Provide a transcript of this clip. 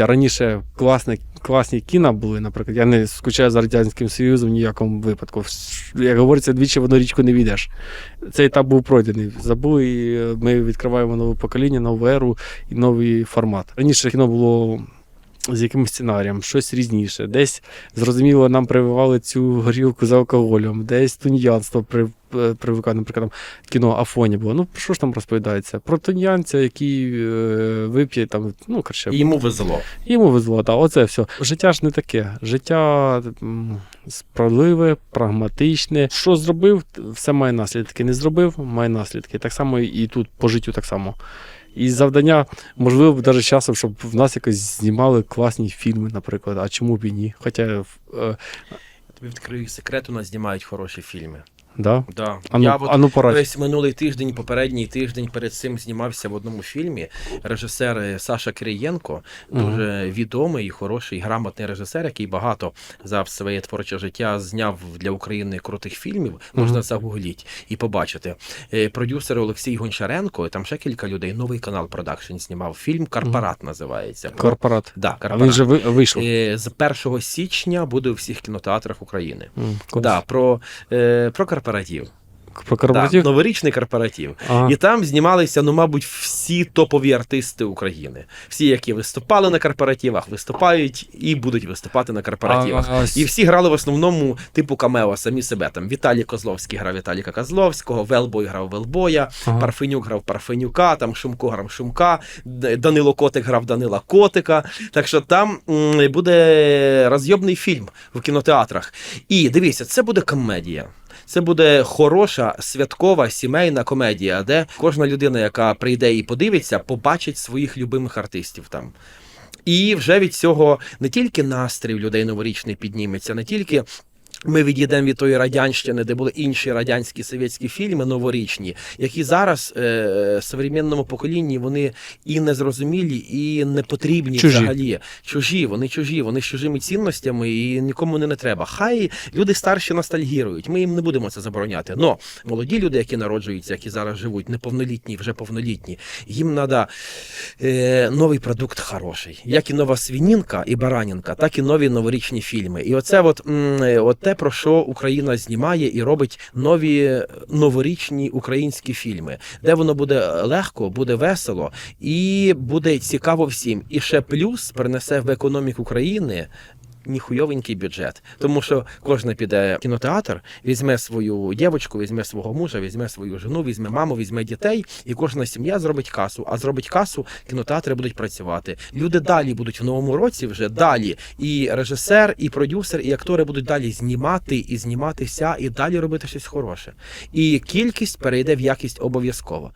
Раніше класне, класні кіна були, наприклад. Я не скучаю за Радянським Союзом в ніякому випадку. Як говориться, двічі в одну річку не війдеш. Цей етап був пройдений. Забули, і ми відкриваємо нове покоління, нову еру і новий формат. Раніше кіно було з якимось сценарієм, щось різніше. Десь, зрозуміло, нам прививали цю горілку з алкоголем, десь тунеядство при, е, привикали, наприклад, там кіно Афоні було. Ну, що ж там розповідається? Про тунеядця, який е, вип'є там, ну, коротше, йому везло. Йому везло, так, оце все. Життя ж не таке. Життя м, справедливе, прагматичне. Що зробив, все має наслідки. Не зробив, має наслідки. Так само і тут по життю так само. І завдання, можливо, навіть часом, щоб в нас якось знімали класні фільми, наприклад. А чому б і ні? Хоча, е, Тобі відкрию секрет, у нас знімають хороші фільми. Да? Да. А ну, Я от а ну порадь. весь минулий тиждень, попередній тиждень перед цим знімався в одному фільмі. Режисер е, Саша Кириєнко, дуже відомий і хороший, грамотний режисер, який багато за своє творче життя зняв для України крутих фільмів. Можна Мгм. загугліть і побачити. Е, Продюсер Олексій Гончаренко, там ще кілька людей. Новий канал Продакшн знімав фільм Карпарат називається. Корпорат. Да, А Карпарат. він же ви- вийшов. Е, З 1 січня буде у всіх кінотеатрах України. М, клас. Да, про, про корпоратив. Про корпоратив? Да, новорічний корпоратив. Ага. І там знімалися, ну, мабуть, всі топові артисти України. Всі, які виступали на корпоративах, виступають і будуть виступати на корпоративах. А, а, І всі грали в основному типу камео, самі себе. Там Віталій Козловський грав Віталіка Козловського, Велбой грав Велбоя, ага. Парфенюк грав Парфенюка, там Шумко грав Шумка, Данило Котик грав Данила Котика. Так що там буде розйобний фільм в кінотеатрах. І дивіться, це буде комедія. Це буде хороша святкова сімейна комедія, де кожна людина, яка прийде і подивиться, побачить своїх любимих артистів там. І вже від цього не тільки настрій людей новорічний підніметься, не тільки. Ми відійдемо від тої радянщини, де були інші радянські совєтські фільми новорічні, які зараз е, современному поколінні вони і незрозумілі, і не потрібні Чужі. взагалі. Чужі, вони чужі, вони з чужими цінностями і нікому не, не треба. Хай люди старші ностальгірують. Ми їм не будемо це забороняти. Но молоді люди, які народжуються, які зараз живуть, неповнолітні, вже повнолітні, їм треба е, новий продукт хороший. Як і нова свінінка і баранінка, так і нові новорічні фільми. І оце от, е, от те, про що Україна знімає і робить нові новорічні українські фільми, де воно буде легко, буде весело і буде цікаво всім. І ще плюс принесе в економіку країни. Ніхуйовенький бюджет, тому що кожен піде в кінотеатр, візьме свою дівчинку, візьме свого мужа, візьме свою жену, візьме маму, візьме дітей, і кожна сім'я зробить касу. А зробить касу, кінотеатри будуть працювати. Люди далі будуть в новому році вже далі. І режисер, і продюсер, і актори будуть далі знімати і зніматися, і далі робити щось хороше. І кількість перейде в якість обов'язково.